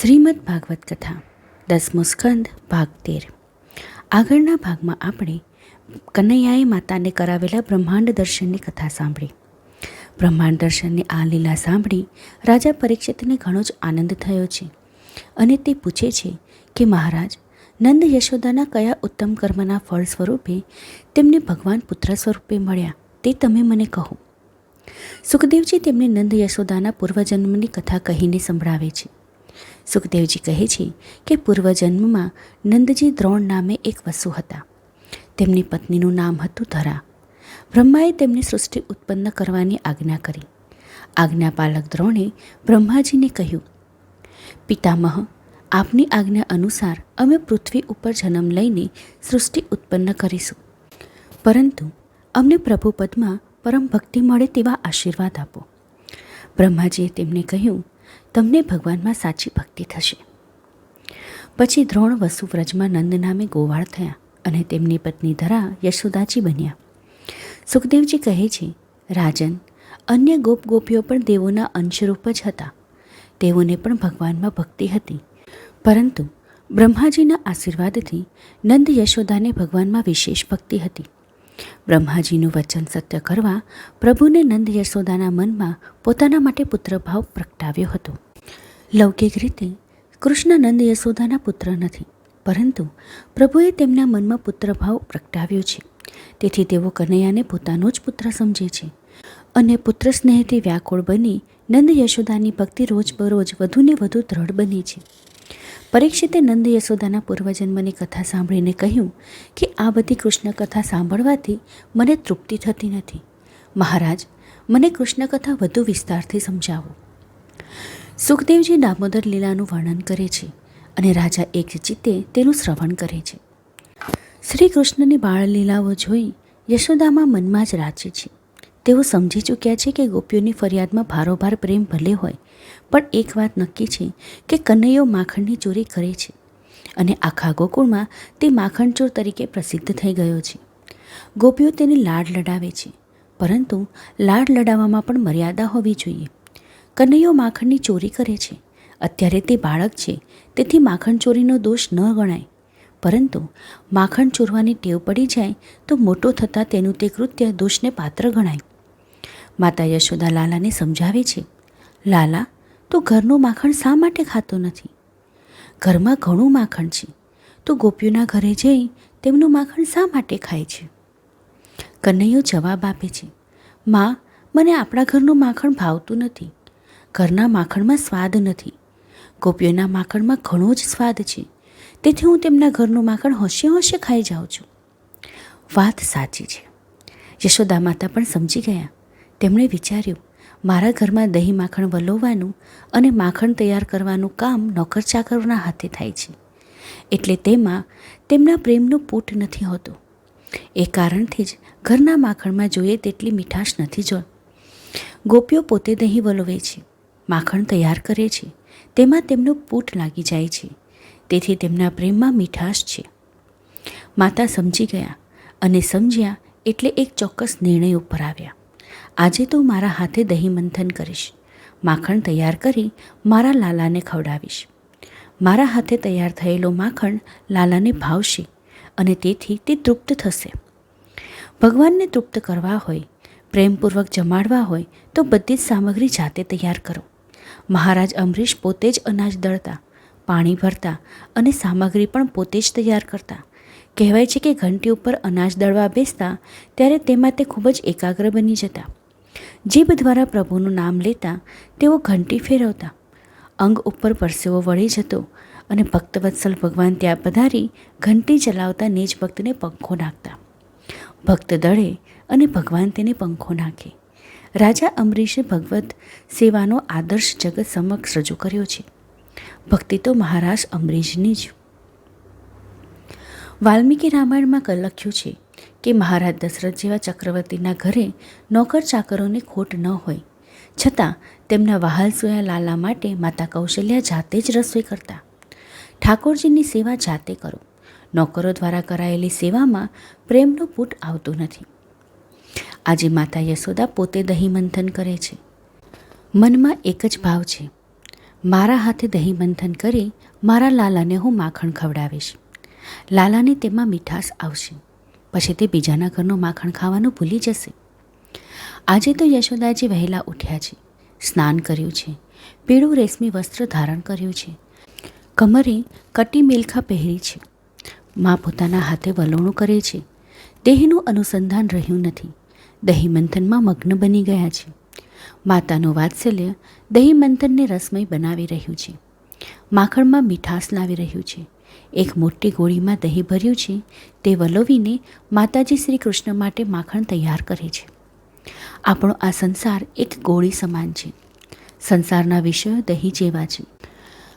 શ્રીમદ ભાગવત કથા, દસમો સ્કંદ, ભાગ તેર. આગળના ભાગમાં આપણે કનૈયાએ માતાને કરાવેલા બ્રહ્માંડ દર્શનની કથા સાંભળી. બ્રહ્માંડ દર્શનની આ લીલા સાંભળી રાજા પરીક્ષિતને ઘણો જ આનંદ થયો છે અને તે પૂછે છે કે મહારાજ, નંદ યશોદાના કયા ઉત્તમ કર્મના ફળ સ્વરૂપે તેમને ભગવાન પુત્ર સ્વરૂપે મળ્યા તે તમે મને કહો. સુખદેવજી તેમને નંદ યશોદાના પૂર્વજન્મની કથા કહીને સંભળાવે છે. સુખદેવજી કહે છે કે પૂર્વજન્મમાં નંદજી દ્રોણ નામે એક વસુ હતા. તેમની પત્નીનું નામ હતું ધરા. બ્રહ્માએ તેમની સૃષ્ટિ ઉત્પન્ન કરવાની આજ્ઞા કરી. આજ્ઞાપાલક દ્રોણે બ્રહ્માજીને કહ્યું, પિતામહ, આપની આજ્ઞા અનુસાર અમે પૃથ્વી ઉપર જન્મ લઈને સૃષ્ટિ ઉત્પન્ન કરીશું. પરંતુ અમને પ્રભુપદમાં પરમ ભક્તિ મળે તેવા આશીર્વાદ આપો. બ્રહ્માજીએ તેમને કહ્યું તમને ભગવાનમાં સાચી ભક્તિ થશે. પછી દ્રોણ વસુ વ્રજમાં નંદ નામે ગોવાળ થયા અને તેમની પત્ની ધરા યશોદાજી બન્યા. સુખદેવજી કહે છે, રાજન, અન્ય ગોપ ગોપીઓ પણ દેવોના અંશરૂપ જ હતા. તેઓને પણ ભગવાનમાં ભક્તિ હતી. પરંતુ બ્રહ્માજીના આશીર્વાદથી નંદ યશોદાને ભગવાનમાં વિશેષ ભક્તિ હતી. બ્રહ્માજીનું વચન સત્ય કરવા પ્રભુને નંદ યશોદાના મનમાં પોતાના માટે પુત્રભાવ પ્રગટાવ્યો હતો. લૌકિક રીતે કૃષ્ણ નંદ યશોદાના પુત્ર નથી, પરંતુ પ્રભુએ તેમના મનમાં પુત્રભાવ પ્રગટાવ્યો છે. તેથી તેઓ કનૈયાને પોતાનો જ પુત્ર સમજે છે અને પુત્ર સ્નેહથી વ્યાકુળ બની નંદ યશોદાની ભક્તિ રોજબરોજ વધુને વધુ દ્રઢ બની છે. પરીક્ષિતે નંદ યશોદાના પૂર્વજન્મની કથા સાંભળીને કહ્યું કે આ બધી કૃષ્ણ કથા સાંભળવાથી મને તૃપ્તિ થતી નથી. મહારાજ, મને કૃષ્ણ કથા વધુ વિસ્તારથી સમજાવો. સુખદેવજી દામોદર લીલાનું વર્ણન કરે છે અને રાજા એક ચિત્તે તેનું શ્રવણ કરે છે. શ્રી કૃષ્ણની બાળલીલાઓ જોઈ યશોદામાં મનમાં જ રાચે છે. તેઓ સમજી ચૂક્યા છે કે ગોપીઓની ફરિયાદમાં ભારોભાર પ્રેમ ભલે હોય, પણ એક વાત નક્કી છે કે કનૈયો માખણની ચોરી કરે છે અને આખા ગોકુળમાં તે માખણચોર તરીકે પ્રસિદ્ધ થઈ ગયો છે. ગોપીઓ તેને લાડ લડાવે છે, પરંતુ લાડ લડાવવામાં પણ મર્યાદા હોવી જોઈએ. કનૈયો માખણની ચોરી કરે છે, અત્યારે તે બાળક છે, તેથી માખણ ચોરીનો દોષ ન ગણાય. પરંતુ માખણ ચોરવાની ટેવ પડી જાય તો મોટો થતાં તેનું તે કૃત્ય દોષને પાત્ર ગણાય. માતા યશોદા લાલાને સમજાવે છે, લાલા, તું ઘરનું માખણ શા માટે ખાતો નથી? ઘરમાં ઘણું માખણ છે, તું ગોપીઓના ઘરે જઈ તેમનું માખણ શા માટે ખાય છે? કનૈયો જવાબ આપે છે, માં, મને આપણા ઘરનું માખણ ભાવતું નથી. ઘરના માખણમાં સ્વાદ નથી. ગોપીઓના માખણમાં ઘણો જ સ્વાદ છે. તેથી હું તેમના ઘરનું માખણ હોશે હોશે ખાઈ જાઉં છું. વાત સાચી છે. યશોદા માતા પણ સમજી ગયા. તેમણે વિચાર્યું, મારા ઘરમાં દહીં માખણ વલોવવાનું અને માખણ તૈયાર કરવાનું કામ નોકર ચાકરોના હાથે થાય છે. એટલે તેમાં તેમના પ્રેમનું પૂટ નથી હોતું. એ કારણથી જ ઘરના માખણમાં જોઈએ તેટલી મીઠાશ નથી જો ગોપીઓ પોતે દહીં વલોવે છે, માખણ તૈયાર કરે છે, તેમાં તેમનું પૂટ લાગી જાય છે, તેથી તેમના પ્રેમમાં મીઠાશ છે. માતા સમજી ગયા અને સમજ્યા એટલે એક ચોક્કસ નિર્ણય ઉપર આવ્યા. આજે તો મારા હાથે દહીં મંથન કરીશ. માખણ તૈયાર કરી મારા લાલાને ખવડાવીશ. મારા હાથે તૈયાર થયેલો માખણ લાલાને ભાવશે અને તેથી તે તૃપ્ત થશે. ભગવાનને તૃપ્ત કરવા હોય, પ્રેમપૂર્વક જમાડવા હોય, તો બધી જ સામગ્રી જાતે તૈયાર કરો. મહારાજ અમરીશ પોતે જ અનાજ દળતા, પાણી ભરતા અને સામગ્રી પણ પોતે જ તૈયાર કરતા. કહેવાય છે કે ઘંટી ઉપર અનાજ દળવા બેસતા ત્યારે તેમાં તે ખૂબ જ એકાગ્ર બની જતા. જીભ દ્વારા પ્રભુનું નામ લેતા તેઓ ઘંટી ફેરવતા. અંગ ઉપર પરસેવો વળી જતો અને ભક્તવત્સલ ભગવાન ત્યાં પધારી ઘંટી ચલાવતા નેજ ભક્તને પંખો નાખતા. ભક્ત દળે અને ભગવાન તેને પંખો નાખે. રાજા અમરીશે ભગવત સેવાનો આદર્શ જગત સમક્ષ રજૂ કર્યો છે. ભક્તિ તો મહારાજ અમરીશની જ. વાલ્મીકી રામાયણમાં લખ્યું છે કે મહારાજ દશરથ જેવા ચક્રવર્તીના ઘરે નોકર ચાકરોને ખોટ ન હોય. છતાં તેમના વહાલસોયા લાલા માટે માતા કૌશલ્યા જાતે જ રસોઈ કરતા. ઠાકોરજીની સેવા જાતે કરો. નોકરો દ્વારા કરાયેલી સેવામાં પ્રેમનો પૂટ આવતો નથી. આજે માતા યશોદા પોતે દહીં મંથન કરે છે. મનમાં એક જ ભાવ છે. મારા હાથે દહીં મંથન કરી મારા લાલાને હું માખણ ખવડાવીશ. લાલાને તેમાં મીઠાશ આવશે. પછી તે બીજાના ઘરનું માખણ ખાવાનું ભૂલી જશે. આજે તો યશોદાજી વહેલા ઉઠ્યા છે. સ્નાન કર્યું છે. પીળું રેશમી વસ્ત્ર ધારણ કર્યું છે. કમરે કટી મિલખા પહેરી છે. મા પોતાના હાથે વલોણું કરે છે. દેહનું અનુસંધાન રહ્યું નથી. દહીં મંથનમાં મગ્ન બની ગયા છે. માતાનું વાત્સલ્ય દહીં મંથનને રસમય બનાવી રહ્યું છે. માખણમાં મીઠાશ લાવી રહ્યું છે. એક મોટી ગોળીમાં દહીં ભર્યું છે. તે વલોવીને માતાજી શ્રી કૃષ્ણ માટે માખણ તૈયાર કરે છે. આપણો આ સંસાર એક ગોળી સમાન છે. સંસારના વિષયો દહીં જેવા છે.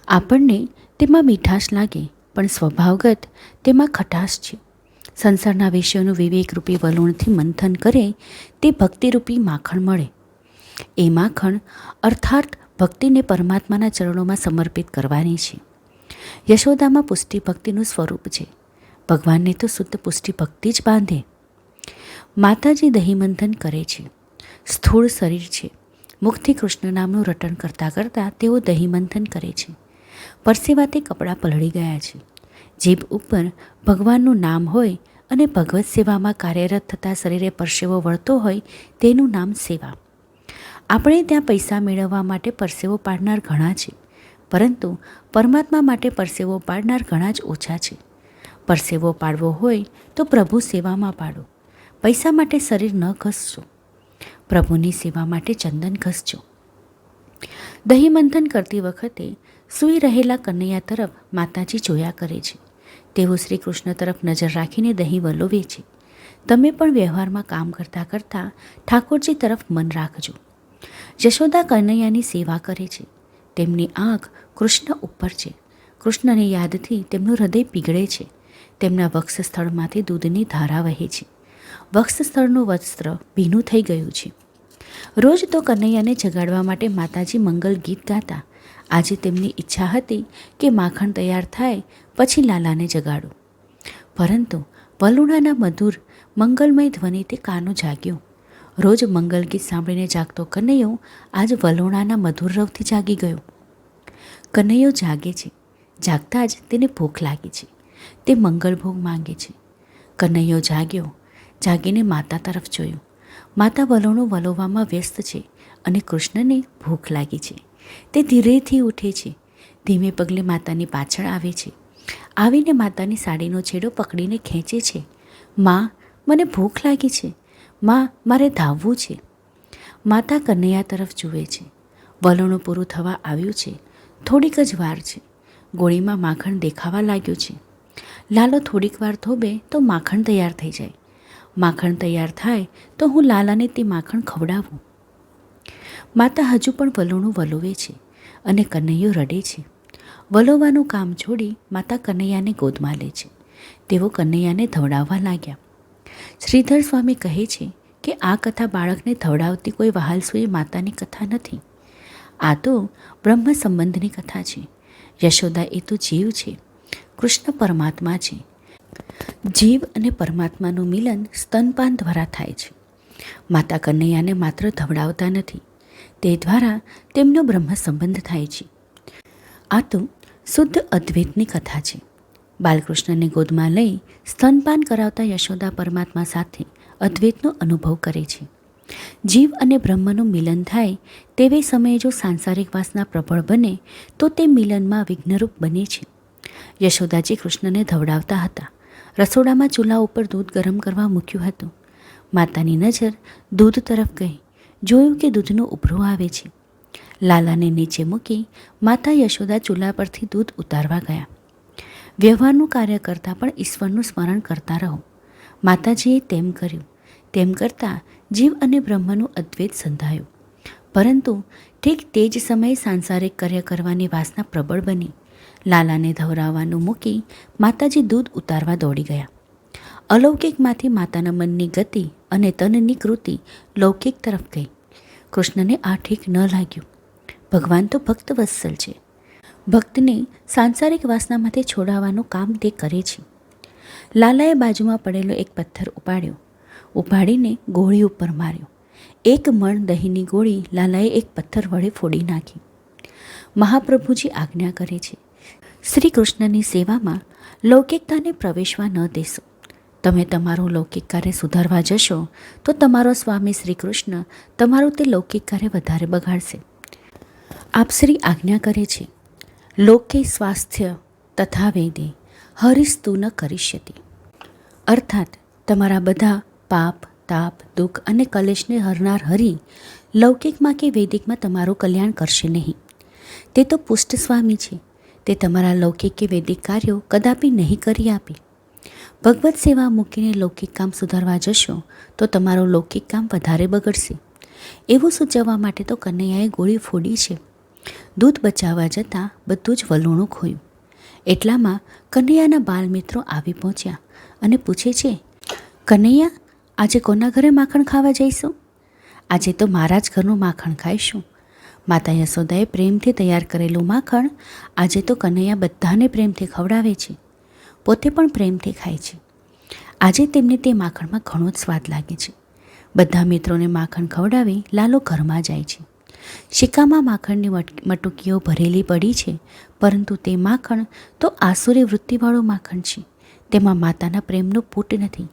આપણને તેમાં મીઠાશ લાગે, પણ સ્વભાવગત તેમાં ખટાશ છે. સંસારના વિષયોનું વિવેકરૂપી વલણથી મંથન કરે, તે ભક્તિરૂપી માખણ મળે. એ માખણ અર્થાત ભક્તિને પરમાત્માના ચરણોમાં સમર્પિત કરવાની છે. યશોદામાં પુષ્ટિ ભક્તિનું સ્વરૂપ છે. ભગવાનને તો શુદ્ધ પુષ્ટિ ભક્તિ જ બાંધે. માતાજી દહીમંથન કરે છે. સ્થૂળ શરીર છે. મુખથી કૃષ્ણ નામનું રટણ કરતાં કરતાં તેઓ દહીમંથન કરે છે. પરસેવાથી કપડાં પલળી ગયા છે. જીભ ઉપર ભગવાનનું નામ હોય અને ભગવત સેવામાં કાર્યરત થતાં શરીરે પરસેવો વળતો હોય તેનું નામ સેવા. આપણે ત્યાં પૈસા મેળવવા માટે પરસેવો પાડનાર ઘણા છે. પરંતુ પરમાત્મા માટે પરસેવો પાડનાર ઘણા જ ઓછા છે. પરસેવો પાડવો હોય તો પ્રભુ સેવામાં પાડો. પૈસા માટે શરીર ન ઘસજો. પ્રભુની સેવા માટે ચંદન ઘસજો. દહીં મંથન કરતી વખતે સૂઈ રહેલા કનૈયા તરફ માતાજી જોયા કરે છે. તેઓ શ્રી કૃષ્ણ તરફ નજર રાખીને દહીં વલોવે છે. તમે પણ વ્યવહારમાં કામ કરતાં કરતાં ઠાકોરજી તરફ મન રાખજો. યશોદા કનૈયાની સેવા કરે છે. તેમની આંખ કૃષ્ણ ઉપર છે. કૃષ્ણની યાદથી તેમનું હૃદય પીગળે છે. તેમના વક્ષ સ્થળમાંથી દૂધની ધારા વહે છે. વક્ષ સ્થળનું વસ્ત્ર ભીનું થઈ ગયું છે. રોજ તો કનૈયાને જગાડવા માટે માતાજી મંગલ ગીત ગાતા. આજે તેમની ઈચ્છા હતી કે માખણ તૈયાર થાય, પછી લાલાને જગાડું. પરંતુ વલુણાના મધુર, મંગલમય ધ્વનિ તે કાનો જાગ્યો. રોજ મંગલ ગીત સાંભળીને જાગતો કનૈયો આજ વલોણાના મધુર રવથી જાગી ગયો. કનૈયો જાગે છે. જાગતા જ તેને ભૂખ લાગી છે. તે મંગલભોગ માંગે છે. કનૈયો જાગ્યો. જાગીને માતા તરફ જોયું. માતા વલોણું વલોવામાં વ્યસ્ત છે અને કૃષ્ણને ભૂખ લાગી છે. તે ધીરેથી ઉઠે છે. ધીમે પગલે માતાની પાછળ આવે છે. આવીને માતાની સાડીનો છેડો પકડીને ખેંચે છે. માં, મને ભૂખ લાગી છે. માં, મારે ધાવવું છે. માતા કનૈયા તરફ જુએ છે. વલોણું પૂરું થવા આવ્યું છે. થોડીક જ વાર છે. ગોળીમાં માખણ દેખાવા લાગ્યું છે. લાલો થોડીક વાર થોબે તો માખણ તૈયાર થઈ જાય. માખણ તૈયાર થાય તો હું લાલાને તે માખણ ખવડાવું. માતા હજુ પણ વલોણું વલોવે છે અને કનૈયો રડે છે. વલોવાનું કામ છોડી માતા કનૈયાને ગોદમાં લે છે. તેઓ કનૈયાને ધવડાવવા લાગ્યા. શ્રીધર સ્વામી કહે છે કે આ કથા બાળકને ધવડાવતી કોઈ વહાલસુઈ માતાની કથા નથી. આ તો બ્રહ્મ સંબંધની કથા છે. યશોદા એ તો જીવ છે. કૃષ્ણ પરમાત્મા છે. જીવ અને પરમાત્માનું મિલન સ્તનપાન દ્વારા થાય છે. માતા કનૈયાને માત્ર ધવડાવતા નથી. તે દ્વારા તેમનો બ્રહ્મ સંબંધ થાય છે. આ તો શુદ્ધ અદ્વૈતની કથા છે. બાલકૃષ્ણને ગોદમાં લઈ સ્તનપાન કરાવતા યશોદા પરમાત્મા સાથે અદ્વૈતનો અનુભવ કરે છે. જીવ અને બ્રહ્મનું મિલન થાય તેવે સમયે જો સાંસારિક વાસના પ્રબળ બને, તો તે મિલનમાં વિઘ્નરૂપ બને છે. યશોદાજી કૃષ્ણને ધવડાવતા હતા. રસોડામાં ચૂલા ઉપર દૂધ ગરમ કરવા મૂક્યું હતું. માતાની નજર દૂધ તરફ ગઈ, જોયું કે દૂધનો ઉભરો આવે છે. લાલાને નીચે મૂકી માતા યશોદા ચૂલા પરથી દૂધ ઉતારવા ગયા. વ્યવહારનું કાર્ય કરતાં પણ ઈશ્વરનું સ્મરણ કરતા રહો. માતાજીએ તેમ કર્યું. તેમ કરતાં જીવ અને બ્રહ્મનું અદ્વૈત સંધાયું. પરંતુ ઠીક તે જ સમયે સાંસારિક કાર્ય કરવાની વાસના પ્રબળ બની. લાલાને ધવરાવવાનું મૂકી માતાજી દૂધ ઉતારવા દોડી ગયા. અલૌકિકમાંથી માતાના મનની ગતિ અને તનની કૃતિ લૌકિક તરફ ગઈ. કૃષ્ણને આ ઠીક ન લાગ્યું. ભગવાન તો ભક્ત વત્સલ છે. ભક્તને સાંસારિક વાસનામાંથી છોડાવવાનું કામ તે કરે છે. લાલાએ બાજુમાં પડેલો એક પથ્થર ઉપાડ્યો. ઉપાડીને ગોળી ઉપર માર્યો. એક મણ દહીંની ગોળી લાલાએ એક પથ્થર વડે ફોડી નાખી. મહાપ્રભુજી આજ્ઞા કરે છે શ્રી કૃષ્ણની સેવામાં લૌકિકતાને પ્રવેશવા ન દેશો. તમે તમારું લૌકિક કાર્ય સુધારવા જશો, તો તમારો સ્વામી શ્રી કૃષ્ણ તમારું તે લૌકિક કાર્ય વધારે બગાડશે. આપ શ્રી આજ્ઞા કરે છે, લોકે સ્વાસ્થ્ય તથા વેદે હરિસ્તુ ન કરીષ્યતિ અર્થાત, તમારા બધા પાપ, તાપ, દુઃખ અને કલેશને હરનાર હરી લૌકિકમાં કે વૈદિકમાં તમારું કલ્યાણ કરશે નહીં. તે તો પુષ્ટ સ્વામી છે. તે તમારા લૌકિક કે વૈદિક કાર્યો કદાપી નહીં કરી આપે. ભગવત સેવા મૂકીને લૌકિક કામ સુધારવા જશો, તો તમારું લૌકિક કામ વધારે બગડશે. એવું સૂચવવા માટે તો કનૈયાએ ગોળી ફોડી છે. દૂધ બચાવવા જતાં બધું જ વલોણું ખોયું. એટલામાં કનૈયાના બાલમિત્રો આવી પહોંચ્યા અને પૂછે છે, કનૈયા આજે કોના ઘરે માખણ ખાવા જઈશું? આજે તો મારા જ ઘરનું માખણ ખાઈશું. માતા યશોદાએ પ્રેમથી તૈયાર કરેલું માખણ આજે તો કનૈયા બધાને પ્રેમથી ખવડાવે છે. પોતે પણ પ્રેમથી ખાય છે. આજે તેમને તે માખણમાં ઘણો જ સ્વાદ લાગે છે. બધા મિત્રોને માખણ ખવડાવી લાલો ઘરમાં જાય છે. શિકામાં માખણની મટ- મટુકીઓ ભરેલી પડી છે, પરંતુ તે માખણ તો આસુરી વૃત્તિવાળું માખણ છે. તેમાં માતાના પ્રેમનો પૂટ નથી.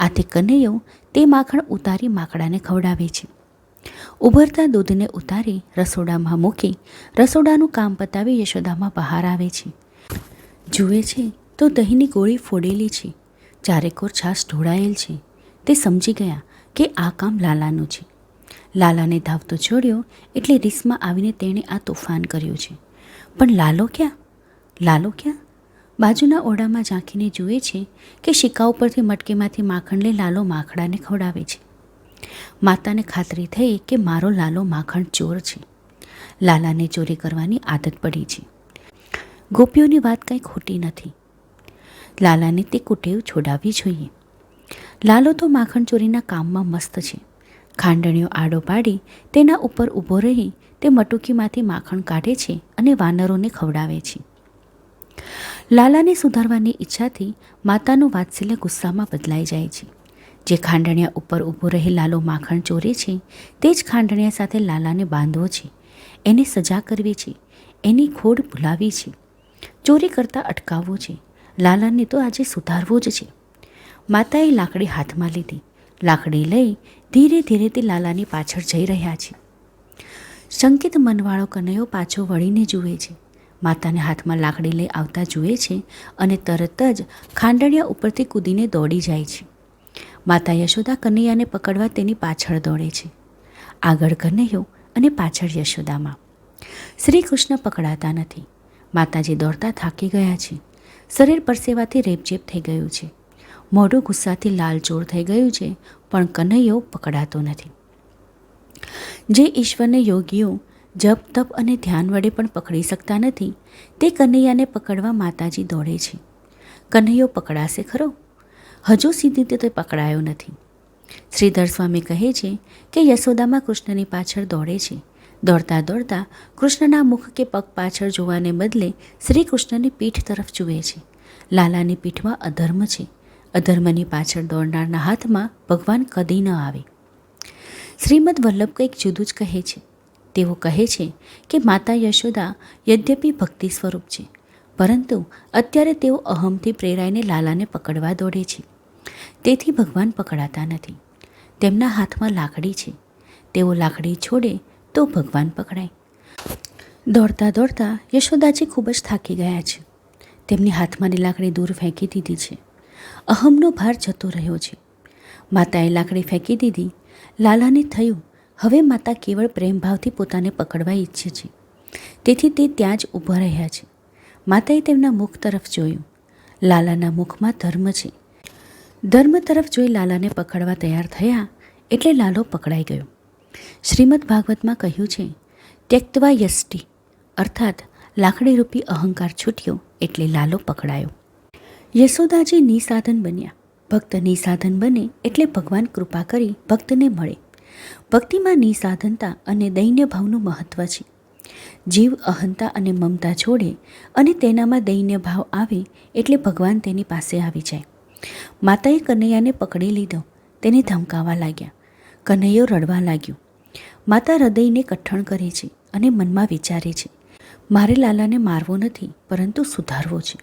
આથી કનૈયો તે માખણ ઉતારી માકડાને ખવડાવે છે. ઉભરતા દૂધને ઉતારી રસોડામાં મૂકી રસોડાનું કામ પતાવી યશોદામાં બહાર આવે છે. જુએ છે તો દહીંની ગોળી ફોડેલી છે. ચારેકોર છાશ ઢોળાયેલ છે. તે સમજી ગયા કે આ કામ લાલાનું છે. લાલાને ધાવતો છોડ્યો એટલે રીસમાં આવીને તેણે આ તોફાન કર્યું છે. પણ લાલો ક્યાં? લાલો ક્યાં? બાજુના ઓરડામાં ઝાંખીને જુએ છે કે શિકા ઉપરથી મટકીમાંથી માખણ લઈ લાલો માખડાને ખવડાવે છે. માતાને ખાતરી થઈ કે મારો લાલો માખણ ચોર છે. લાલાને ચોરી કરવાની આદત પડી છે. ગોપીઓની વાત કંઈ ખોટી નથી. લાલાને તે કુટેવ છોડાવવી જોઈએ. લાલો તો માખણ ચોરીના કામમાં મસ્ત છે. ખાંડણીઓ આડો પાડી તેના ઉપર ઊભો રહી તે મટુકીમાંથી માખણ કાઢે છે અને વાનરોને ખવડાવે છે. લાલાને સુધારવાની ઈચ્છાથી માતાનું વાત્સલ્ય ગુસ્સામાં બદલાઈ જાય છે. જે ખાંડણિયા ઉપર ઊભો રહી લાલો માખણ ચોરે છે, તે જ ખાંડણિયા સાથે લાલાને બાંધવો છે. એને સજા કરવી છે, એની ખોડ ભૂલાવી છે. ચોરી કરતાં અટકાવવો છે, લાલાને તો આજે સુધારવો જ છે. માતાએ લાકડી હાથમાં લીધી. લાકડી લઈ ધીરે ધીરે તે લાલાની પાછળ જઈ રહ્યા છે. શંકિત મનવાળો કનૈયો પાછો વળીને જુએ છે. માતાને હાથમાં લાકડી લઈ આવતા જુએ છે અને તરત જ ખાંડણિયા ઉપરથી કૂદીને દોડી જાય છે. માતા યશોદા કનૈયાને પકડવા તેની પાછળ દોડે છે. આગળ કનૈયો અને પાછળ યશોદામાં. શ્રી કૃષ્ણ પકડાતા નથી. માતાજી દોડતા થાકી ગયા છે. શરીર પરસેવાથી રેપઝેપ થઈ ગયું છે. મોઢું ગુસ્સાથી લાલચોળ થઈ ગયું છે, પણ કનૈયો પકડાતો નથી. જે ઈશ્વરને યોગીઓ જપ, તપ અને ધ્યાન વડે પણ પકડી શકતા નથી. તે કનૈયાને પકડવા માતાજી દોડે છે. કનૈયો પકડાશે ખરો? હજુ સીધી રીતે પકડાયો નથી. શ્રીધર સ્વામી કહે છે કે યશોદામાં કૃષ્ણની પાછળ દોડે છે. દોડતા દોડતા કૃષ્ણના મુખ કે પગ પાછળ જોવાને બદલે શ્રી કૃષ્ણની પીઠ તરફ જુએ છે. લાલાની પીઠમાં અધર્મ છે. અધર્મની પાછળ દોડનારના હાથમાં ભગવાન કદી ન આવે. શ્રીમદ વલ્લભ કંઈક જુદું જ કહે છે. તેઓ કહે છે કે માતા યશોદા યદ્યપી ભક્તિ સ્વરૂપ છે. પરંતુ અત્યારે તેઓ અહમથી પ્રેરાઈને લાલાને પકડવા દોડે છે. તેથી ભગવાન પકડાતા નથી. તેમના હાથમાં લાકડી છે. તેઓ લાકડી છોડે તો ભગવાન પકડાય. દોડતા દોડતા યશોદાજી ખૂબ જ થાકી ગયા છે. તેમની હાથમાંની લાકડી દૂર ફેંકી દીધી છે. અહમનો ભાર જતો રહ્યો છે. માતાએ લાકડી ફેંકી દીધી. લાલાને થયું હવે માતા કેવળ પ્રેમભાવથી પોતાને પકડવા ઈચ્છે છે. તેથી તે ત્યાં જ ઊભા રહ્યા છે. માતાએ તેમના મુખ તરફ જોયું. લાલાના મુખમાં ધર્મ છે. ધર્મ તરફ જોઈ લાલાને પકડવા તૈયાર થયા એટલે લાલો પકડાઈ ગયો. શ્રીમદ ભાગવતમાં કહ્યું છે, ત્યક્તવા યષ્ટિ. અર્થાત લાકડીરૂપી અહંકાર છૂટ્યો એટલે લાલો પકડાયો. યશોદાજી નિસાધન બન્યા. ભક્ત નિસાધન બને એટલે ભગવાન કૃપા કરી ભક્તને મળે. ભક્તિમાં નિસાધનતા અને દૈન્ય ભાવનું મહત્ત્વ છે. જીવ અહંતા અને મમતા છોડે અને તેનામાં દૈન્ય ભાવ આવે એટલે ભગવાન તેની પાસે આવી જાય. માતાએ કનૈયાને પકડી લીધો, તેને ધમકાવા લાગ્યા. કનૈયો રડવા લાગ્યો. માતા હૃદયને કઠણ કરે છે અને મનમાં વિચારે છે, મારે લાલાને મારવો નથી, પરંતુ સુધારવો છે.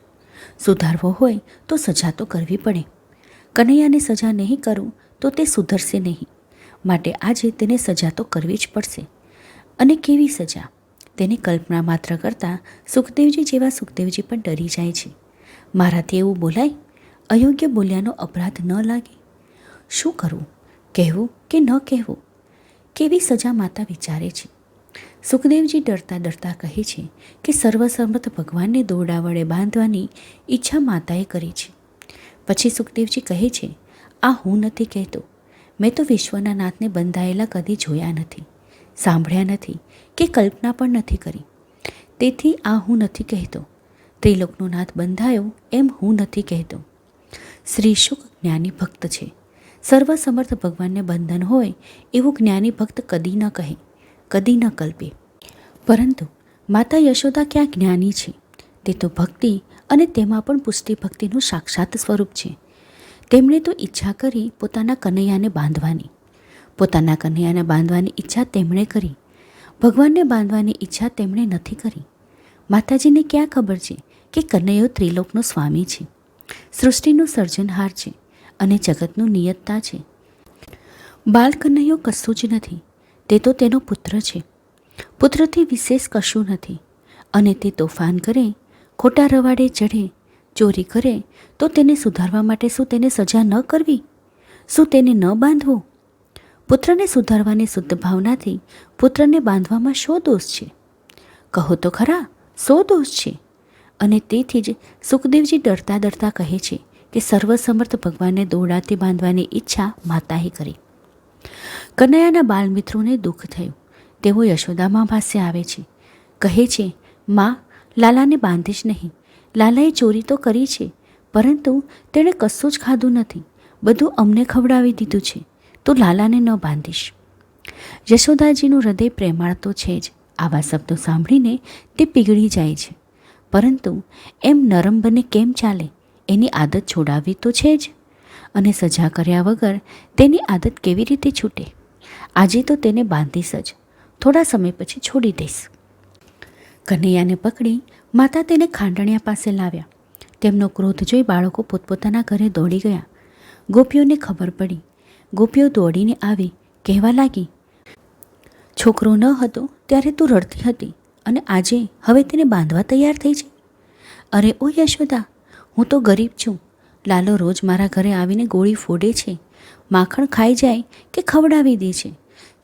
સુધારવો હોય તો સજા તો કરવી પડે. કનૈયાને સજા નહીં કરું તો તે સુધરશે નહીં. માટે આજે તેને સજા તો કરવી જ પડશે. અને કેવી સજા? તેની કલ્પના માત્ર કરતાં સુખદેવજી જેવા સુખદેવજી પણ ડરી જાય છે. મારાથી એવું બોલાય? અયોગ્ય બોલ્યાનો અપરાધ ન લાગે. શું કરવું કહેવું કે ન કહેવું? કેવી સજા માતા વિચારે છે. સુખદેવજી ડરતા ડરતા કહે છે કે સર્વસંમત ભગવાનને દોરડા વડે બાંધવાની ઈચ્છા માતાએ કરી છે. પછી સુખદેવજી કહે છે, આ હું નથી કહેતો. મેં તો વિશ્વના નાથને બંધાયેલા કદી જોયા નથી, સાંભળ્યા નથી કે કલ્પના પણ નથી કરી. તેથી આ હું નથી કહેતો. ત્રિલોકનો નાથ બંધાયો એમ હું નથી કહેતો. શ્રી શુક જ્ઞાની ભક્ત છે. સર્વસમર્થ ભગવાનને બંધન હોય એવું જ્ઞાની ભક્ત કદી ન કહે, કદી ન કલ્પે. પરંતુ માતા યશોદા ક્યાં જ્ઞાની છે? તે તો ભક્તિ અને તેમાં પણ પુષ્ટિ ભક્તિનું સાક્ષાત સ્વરૂપ છે. તેમણે તો ઈચ્છા કરી પોતાના કનૈયાને બાંધવાની. પોતાના કનૈયાને બાંધવાની ઈચ્છા તેમણે કરી. ભગવાનને બાંધવાની ઈચ્છા તેમણે નથી કરી. માતાજીને ક્યાં ખબર છે કે કનૈયો ત્રિલોકનો સ્વામી છે? સૃષ્ટિનું સર્જનહાર છે અને જગતનું નિયતતા છે. બાલ કનૈયો કશું જ નથી. તે તો તેનો પુત્ર છે. પુત્રથી વિશેષ કશું નથી. અને તે તોફાન કરે, ખોટા રવાડે ચઢે ચોરી કરે, તો તેને સુધારવા માટે શું તેને સજા ન કરવી? શું તેને ન બાંધવું? પુત્રને સુધારવાની શુદ્ધ ભાવનાથી પુત્રને બાંધવામાં શો દોષ છે? કહો તો ખરા, શો દોષ છે? અને તેથી જ સુખદેવજી ડરતા ડરતા કહે છે કે સર્વસમર્થ ભગવાનને દોરડાથી બાંધવાની ઈચ્છા માતાએ કરી. કનૈયાના બાલમિત્રોને દુઃખ થયું. તેઓ યશોદામાં પાસે આવે છે. કહે છે, માં, લાલાને બાંધીશ નહીં. લાલાએ ચોરી તો કરી છે, પરંતુ તેણે કશું જ ખાધું નથી. બધું અમને ખવડાવી દીધું છે, તો લાલાને ન બાંધીશ. યશોદાજીનું હૃદય પ્રેમાળ તો છે જ, આવા શબ્દો સાંભળીને તે પીગળી જાય છે. પરંતુ એમ નરમ બને કેમ ચાલે? એની આદત છોડાવવી તો છે જ. અને સજા કર્યા વગર તેની આદત કેવી રીતે છૂટે? આજે તો તેને બાંધીશ જ. થોડા સમય પછી છોડી દઈશ. કનૈયાને પકડી માતા તેને ખાંડણિયા પાસે લાવ્યા. તેમનો ક્રોધ જોઈ બાળકો પોતપોતાના ઘરે દોડી ગયા. ગોપીઓને ખબર પડી. ગોપીઓ દોડીને આવી, કહેવા લાગી, છોકરો ન હતો, ત્યારે તું રડતી હતી અને આજે હવે તેને બાંધવા તૈયાર થઈ છે? અરે, ઓ યશોદા, હું તો ગરીબ છું. લાલો રોજ મારા ઘરે આવીને ગોળી ફોડે છે. માખણ ખાઈ જાય કે ખવડાવી દે છે.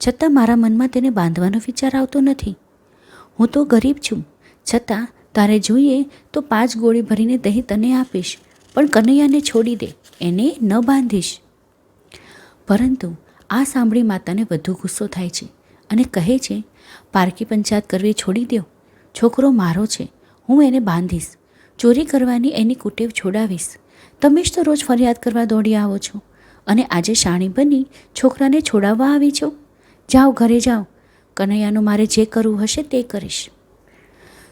છતાં મારા મનમાં તેને બાંધવાનો વિચાર આવતો નથી. હું તો ગરીબ છું. છતાં તારે જોઈએ તો પાંચ ગોળી ભરીને દહીં તને આપીશ, પણ કનૈયાને છોડી દે, એને ન બાંધીશ. પરંતુ આ સાંભળી માતાને વધુ ગુસ્સો થાય છે અને કહે છે, પારકી પંચાયત કરવી છોડી દો છોકરો મારો છે, હું એને બાંધીશ. ચોરી કરવાની એની કુટેવ છોડાવીશ. તમે જ તો રોજ ફરિયાદ કરવા દોડી આવો છો. અને આજે શાણી બની છોકરાને છોડાવવા આવી છો? જાઓ, ઘરે જાઓ. કનૈયાનું મારે જે કરવું હશે તે કરીશ.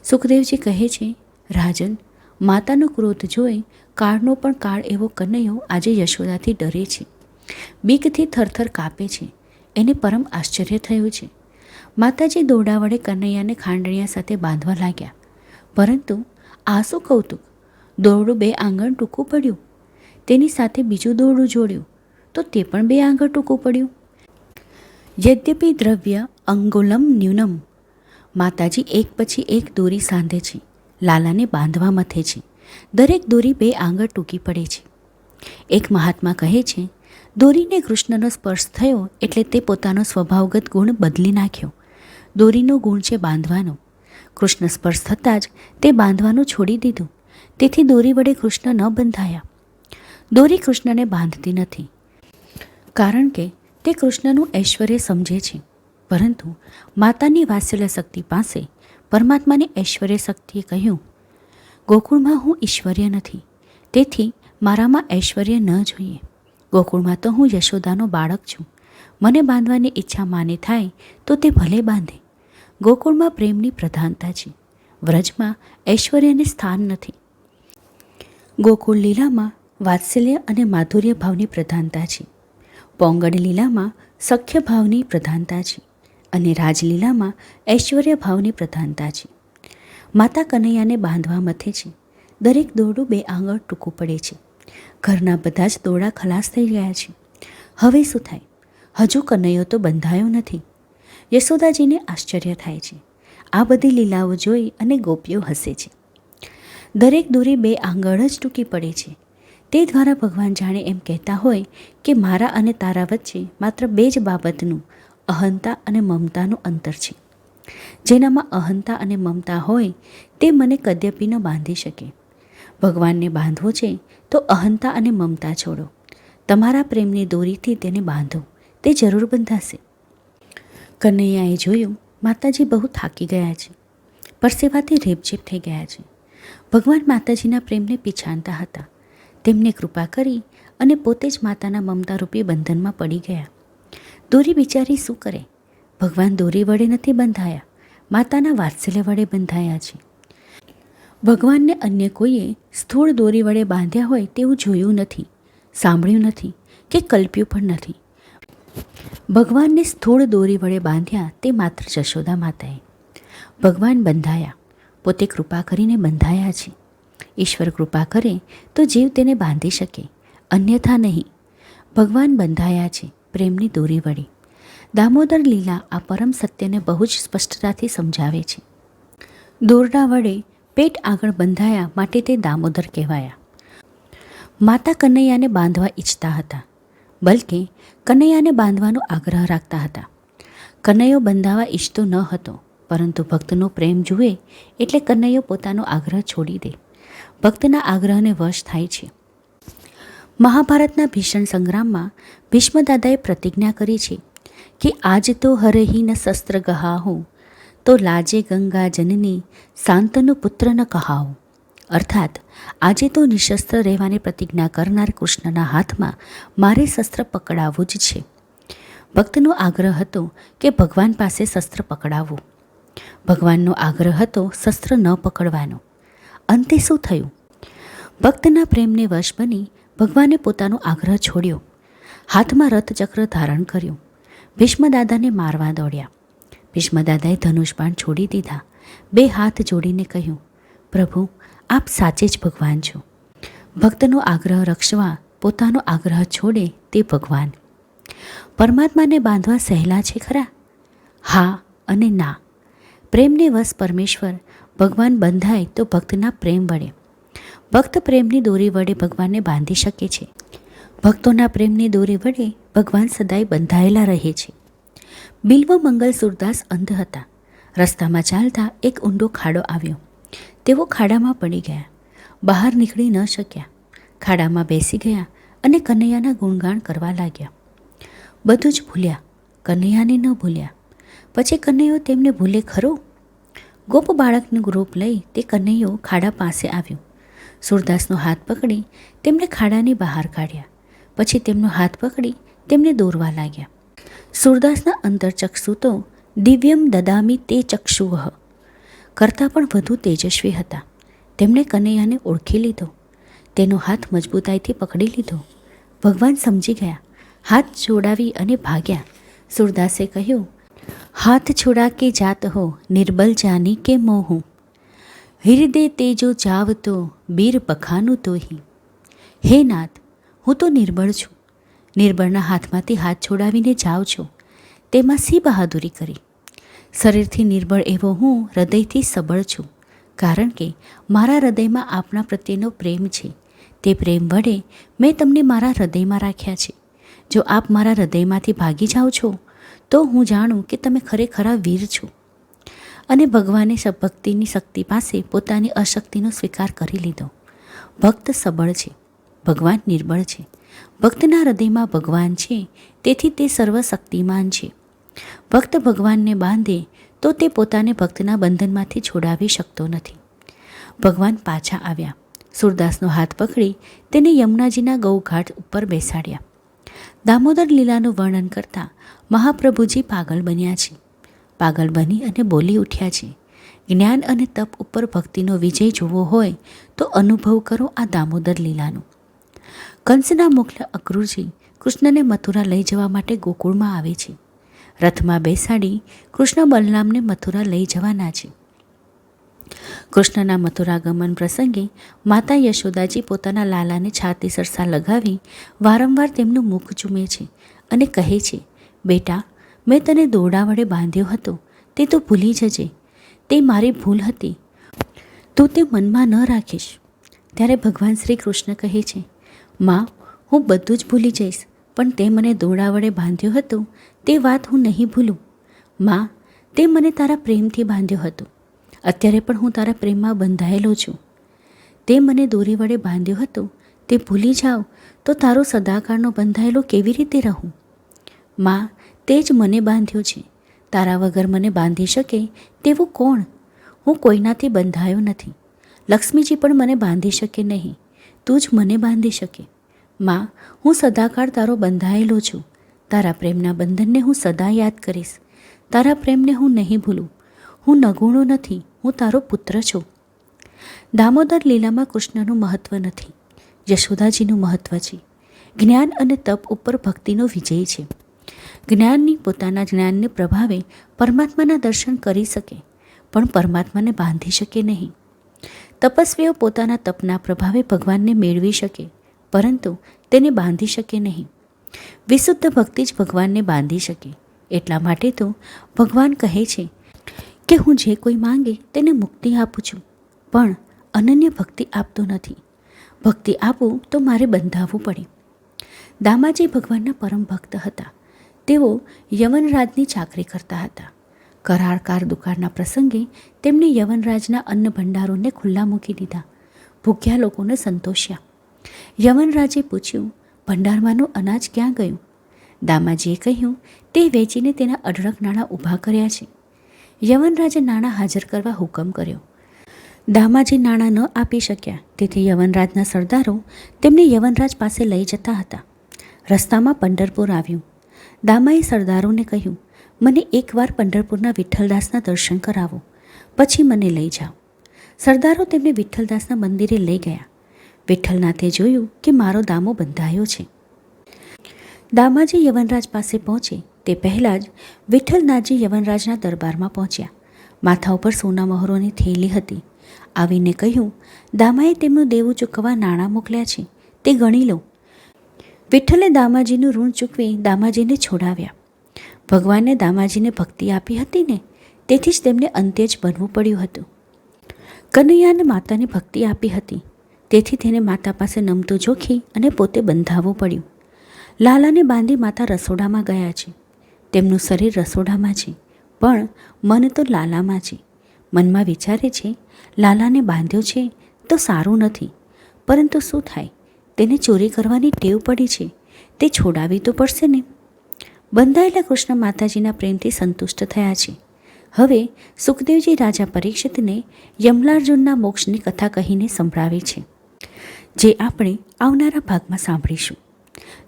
સુખદેવજી કહે છે, રાજન, માતાનો ક્રોધ જોઈ કાળનો પણ કાળ એવો કનૈયો આજે યશોદાથી ડરે છે. બીકથી થરથર કાપે છે. એને પરમ આશ્ચર્ય થયું છે. માતાજી દોરડા વડે કનૈયાને ખાંડણિયા સાથે બાંધવા લાગ્યા. પરંતુ આ શું કૌતુક, દોરડું બે આંગણ ટૂંકું પડ્યું. તેની સાથે બીજું દોરડું જોડ્યું. તો તે પણ બે આંગણ ટૂંકું પડ્યું. યદ્યપિ દ્રવ્ય અંગુલમ ન્યૂનમ માતાજી એક પછી એક દોરી સાંધે છે. લાલાને બાંધવા મથે છે. દરેક દોરી બે આંગળ ટૂંકી પડે છે. એક મહાત્મા કહે છે, દોરીને કૃષ્ણનો સ્પર્શ થયો એટલે તે પોતાનો સ્વભાવગત ગુણ બદલી નાખ્યો. દોરીનો ગુણ છે બાંધવાનો. કૃષ્ણ સ્પર્શ થતાં જ તે બાંધવાનું છોડી દીધું. તેથી દોરી વડે કૃષ્ણ ન બંધાયા. દોરી કૃષ્ણને બાંધતી નથી. કારણ કે તે કૃષ્ણનું ઐશ્વર્ય સમજે છે. પરંતુ માતાની વાત્સલ્ય શક્તિ પાસે પરમાત્માની ઐશ્વર્ય શક્તિએ કહ્યું, ગોકુળમાં હું ઈશ્વર્ય નથી, તેથી મારામાં ઐશ્વર્ય ન જોઈએ. ગોકુળમાં તો હું યશોદાનો બાળક છું. મને બાંધવાની ઈચ્છા માને થાય તો તે ભલે બાંધે. ગોકુળમાં પ્રેમની પ્રધાનતા છે. વ્રજમાં ઐશ્વર્યને સ્થાન નથી. ગોકુળ લીલામાં વાત્સલ્ય અને માધુર્ય ભાવની પ્રધાનતા છે. પોંગડ લીલામાં સખ્ય ભાવની પ્રધાનતા છે. અને રાજલીલામાં ઐશ્વર્ય ભાવની પ્રધાનતા છે. માતા કનૈયાને બાંધવા મથે છે. દરેક દોરડું બે આંગળ ટૂંકું પડે છે. ઘરના બધા જ દોરડા ખલાસ થઈ ગયા છે. હવે શું થાય? હજુ કનૈયો તો બંધાયો નથી. યશોદાજીને આશ્ચર્ય થાય છે. આ બધી લીલાઓ જોઈ અને ગોપીઓ હસે છે. દરેક દોરી બે આંગળ જ ટૂંકી પડે છે. તે દ્વારા ભગવાન જાણે એમ કહેતા હોય કે મારા અને તારા વચ્ચે માત્ર બે જ બાબતનું અહંતા અને મમતાનું અંતર છે. જેનામાં અહંતા અને મમતા હોય, તે મને કદ્યપી ન બાંધી શકે. ભગવાનને બાંધવો છે, તો અહંતા અને મમતા છોડો. તમારા પ્રેમની દોરીથી તેને બાંધો. તે જરૂર બંધાશે. કનૈયાએ જોયું, માતાજી બહુ થાકી ગયા છે. પરસેવાથી રેપઝેપ થઈ ગયા છે. ભગવાન માતાજીના પ્રેમને પીછાનતા હતા. તેમને કૃપા કરી અને પોતે જ માતાના મમતારૂપી બંધનમાં પડી ગયા. દોરી બિચારી શું કરે? ભગવાન દોરી વડે નથી બંધાયા. માતાના વાત્સલ્ય વડે બંધાયા છે. ભગવાનને અન્ય કોઈએ સ્થૂળ દોરી વડે બાંધ્યા હોય તેવું જોયું નથી, સાંભળ્યું નથી કે કલ્પ્યું પણ નથી. ભગવાનને સ્થૂળ દોરી વડે બાંધ્યા તે માત્ર જશોદા માતાએ. ભગવાન બંધાયા, પોતે કૃપા કરીને બંધાયા છે. ઈશ્વર કૃપા કરે તો જીવ તેને બાંધી શકે, અન્યથા નહીં. ભગવાન બંધાયા છે. પ્રેમની દોરી વળી દામોદર લીલા આ પરમ સત્યને બહુ જ સ્પષ્ટતાથી સમજાવે છે. દોરડા વડે પેટ આગળ બંધાયા માટે તે દામોદર કહેવાયા. માતા કનૈયાને બાંધવા ઈચ્છતા હતા, બલકે કનૈયાને બાંધવાનો આગ્રહ રાખતા હતા. કનૈયો બંધાવા ઈચ્છતો ન હતો, પરંતુ ભક્તનો પ્રેમ જુએ એટલે કનૈયો પોતાનો આગ્રહ છોડી દે. ભક્તના આગ્રહને વશ થાય છે. મહાભારતના ભીષણ સંગ્રામમાં ભીષ્મદાદાએ પ્રતિજ્ઞા કરી છે કે આજ તો હરહીન શસ્ત્ર ગહાહું, તો લાજે ગંગા જનની શાંતનો પુત્ર ન કહાવું અર્થાત, આજે તો નિશસ્ત્ર રહેવાની પ્રતિજ્ઞા કરનાર કૃષ્ણના હાથમાં મારે શસ્ત્ર પકડાવવું જ છે. ભક્તનો આગ્રહ હતો કે ભગવાન પાસે શસ્ત્ર પકડાવવું ભગવાનનો આગ્રહ હતો શસ્ત્ર ન પકડવાનો. અંતે શું થયું? ભક્તના પ્રેમને વશ બની ભગવાને પોતાનો આગ્રહ છોડ્યો. હાથમાં રથચક્ર ધારણ કર્યું. ભીષ્મદાદાને મારવા દોડ્યા. ભીષ્મદાદાએ ધનુષબાણ છોડી દીધા. બે હાથ જોડીને કહ્યું, પ્રભુ, આપ સાચે જ ભગવાન છો. ભક્તનો આગ્રહ રક્ષવા, પોતાનો આગ્રહ છોડે તે ભગવાન. પરમાત્માને બાંધવા સહેલા છે ખરા? હા અને ના. પ્રેમને વશ પરમેશ્વર, ભગવાન બંધાય તો ભક્તના પ્રેમ વડે. ભક્ત પ્રેમની દોરી વડે ભગવાનને બાંધી શકે છે. ભક્તોના પ્રેમની દોરી વડે ભગવાન સદાય બંધાયેલા રહે છે. બિલ્વ મંગલ સુરદાસ અંધ હતા. રસ્તામાં ચાલતા એક ઊંડો ખાડો આવ્યો. તેઓ ખાડામાં પડી ગયા. બહાર નીકળી ન શક્યા. ખાડામાં બેસી ગયા અને કનૈયાના ગુણગાન કરવા લાગ્યા. બધું જ ભૂલ્યા. કનૈયાને ન ભૂલ્યા. પછી કનૈયો તેમને ભૂલે ખરો? ગોપ બાળકનું ગ્રુપ લઈ તે કનૈયો ખાડા પાસે આવ્યો. સુરદાસનો હાથ પકડી તેમને ખાડાની બહાર કાઢ્યા. પછી તેમનો હાથ પકડી તેમને દોરવા લાગ્યા. સુરદાસના અંતરચક્ષુ તો દિવ્યમ દદામી તે ચક્ષુવહ કરતાં પણ વધુ તેજસ્વી હતા. તેમણે કનૈયાને ઓળખી લીધો. તેનો હાથ મજબૂતાઈથી પકડી લીધો. ભગવાન સમજી ગયા. હાથ જોડાવી અને ભાગ્યા. સુરદાસે કહ્યું, હાથ છોડા કે જાત હો, નિર્બલ જાની કે મોહું? હૃદય તેજો જાવ તો બીર પખાનું તોહી? હે નાથ હું તો નિર્બળ છું. નિર્બળના હાથમાંથી હાથ છોડાવીને જાઉં છું. તેમાં સી બહાદુરી કરી? શરીરથી નિર્બળ એવો હું હૃદયથી સબળ છું. કારણ કે મારા હૃદયમાં આપના પ્રત્યેનો પ્રેમ છે. તે પ્રેમ વડે મેં તમને મારા હૃદયમાં રાખ્યા છે. જો આપ મારા હૃદયમાંથી ભાગી જાઓ છો, તો હું જાણું કે તમે ખરેખરા વીર છો. અને ભગવાને ભક્તિની શક્તિ પાસે પોતાની અશક્તિનો સ્વીકાર કરી લીધો. ભક્ત સબળ છે. ભગવાન નિર્બળ છે. ભક્તના હૃદયમાં ભગવાન છે, તેથી તે સર્વશક્તિમાન છે. ભક્ત ભગવાનને બાંધે તો તે પોતાને ભક્તના બંધનમાંથી છોડાવી શકતો નથી. ભગવાન પાછા આવ્યા. સુરદાસનો હાથ પકડી તેને યમુનાજીના ગૌઘાટ ઉપર બેસાડ્યા. દામોદર લીલાનું વર્ણન કરતા મહાપ્રભુજી પાગલ બન્યા છે. પાગલ બની અને બોલી ઉઠ્યા છે, જ્ઞાન અને તપ ઉપર ભક્તિનો વિજય જોવો હોય તો અનુભવ કરો આ દામોદર લીલાનું. કંસના મુખ્ય અક્રૂરજી કૃષ્ણને મથુરા લઈ જવા માટે ગોકુળમાં આવે છે. રથમાં બેસાડી કૃષ્ણ બલરામને મથુરા લઈ જવાના છે. કૃષ્ણના મથુરાગમન પ્રસંગે માતા યશોદાજી પોતાના લાલાને છાતી સરસા લગાવી વારંવાર તેમનું મુખ ચૂમે છે અને કહે છે, બેટા, મેં તને દોરડા વડે બાંધ્યો હતો, તે તું ભૂલી જજે. તે મારી ભૂલ હતી. તું તે મનમાં ન રાખીશ. ત્યારે ભગવાન શ્રી કૃષ્ણ કહે છે માં, હું બધું જ ભૂલી જઈશ, પણ તે મને દોડા વડે બાંધ્યો હતો, તે વાત હું નહીં ભૂલું. માં, તે મને તારા પ્રેમથી બાંધ્યો હતો. અત્યારે પણ હું તારા પ્રેમમાં બંધાયેલો છું. તે મને દોરી વડે બાંધ્યો હતો, તે ભૂલી જાઓ, તો તારો સદાકાળનો બંધાયેલો કેવી રીતે રહું? માં, તે જ મને બાંધ્યો છે. તારા વગર મને બાંધી શકે તેવું કોણ? હું કોઈનાથી બંધાયો નથી. લક્ષ્મીજી પણ મને બાંધી શકે નહીં. તું જ મને બાંધી શકે. માં, હું સદાકાળ તારો બંધાયેલો છું. તારા પ્રેમના બંધનને હું સદા યાદ કરીશ. તારા પ્રેમને હું નહીં ભૂલું. હું નગુણો નથી. હું તારો પુત્ર છું. દામોદર લીલામાં કૃષ્ણનું મહત્ત્વ નથી. યશોદાજીનું મહત્ત્વ છે. જ્ઞાન અને તપ ઉપર ભક્તિનો વિજય છે. જ્ઞાનની પોતાના જ્ઞાનને પ્રભાવે પરમાત્માના દર્શન કરી શકે, પણ પરમાત્માને બાંધી શકે નહીં. તપસ્વીઓ પોતાના તપના પ્રભાવે ભગવાનને મેળવી શકે, પરંતુ તેને બાંધી શકે નહીં. વિશુદ્ધ ભક્તિ જ ભગવાનને બાંધી શકે. એટલા માટે તો ભગવાન કહે છે કે હું જે કોઈ માંગે તેને મુક્તિ આપું છું, પણ અનન્ય ભક્તિ આપતો નથી. ભક્તિ આપું તો મારે બંધાવવું પડે. દામાજી ભગવાનના પરમ ભક્ત હતા. તેઓ યવનરાજની ચાકરી કરતા હતા. કરારકાર દુકાળના પ્રસંગે તેમણે યવનરાજના અન્ન ભંડારોને ખુલ્લા મૂકી દીધા. ભૂખ્યા લોકોને સંતોષ્યા. યવનરાજે પૂછ્યું, ભંડારમાંનું અનાજ ક્યાં ગયું? દામાજીએ કહ્યું, તે વેચીને તેના અઢળક નાણાં ઊભા કર્યા છે. યવનરાજે નાણાં હાજર કરવા હુકમ કર્યો. દામાજી નાણાં ન આપી શક્યા. તેથી યવનરાજના સરદારો તેમને યવનરાજ પાસે લઈ જતા હતા. રસ્તામાં પંઢરપુર આવ્યું. દામાએ સરદારોને કહ્યું મને એકવાર પંઢરપુરના વિઠ્ઠલદાસના દર્શન કરાવો. પછી મને લઈ જાઓ. સરદારો તેમને વિઠ્ઠલદાસના મંદિરે લઈ ગયા. વિઠ્ઠલનાથે જોયું કે મારો દામો બંધાયો છે. દામાજી યવનરાજ પાસે પહોંચે. તે પહેલાં જ વિઠ્ઠલનાથજી યવનરાજના દરબારમાં પહોંચ્યા. માથા ઉપર સોના મહોરોની થેલી હતી. આવીને કહ્યું, દામાએ તેમનું દેવું ચૂકવવા નાણાં મોકલ્યા છે. તે ગણી લો. વિઠ્ઠલે દામાજીનું ઋણ ચૂકવી દામાજીને છોડાવ્યા. ભગવાને દામાજીને ભક્તિ આપી હતી ને, તેથી જ તેમને અંતે જ બનવું પડ્યું હતું. કનૈયાને માતાને ભક્તિ આપી હતી, તેથી તેને માતા પાસે નમતું જોખી અને પોતે બંધાવવું પડ્યું. લાલાને બાંધી માતા રસોડામાં ગયા છે. તેમનું શરીર રસોડામાં છે, પણ મન તો લાલામાં છે. મનમાં વિચારે છે, લાલાને બાંધ્યો છે તો સારું નથી, પરંતુ શું થાય? તેને ચોરી કરવાની ટેવ પડી છે, તે છોડાવી તો પડશે ને? બંધાયેલા કૃષ્ણ માતાજીના પ્રેમથી સંતુષ્ટ થયા છે. હવે સુખદેવજી રાજા પરીક્ષિતને યમલાર્જુનના મોક્ષની કથા કહીને સંભળાવે છે. જે આપણે આવનારા ભાગમાં સાંભળીશું.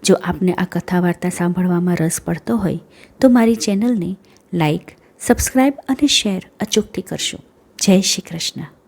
જો આપને આ કથા વાર્તા સાંભળવામાં રસ પડતો હોય, તો મારી ચેનલને લાઈક સબસ્ક્રાઈબ અને શેર અચૂકથી કરશો. જય શ્રી કૃષ્ણ.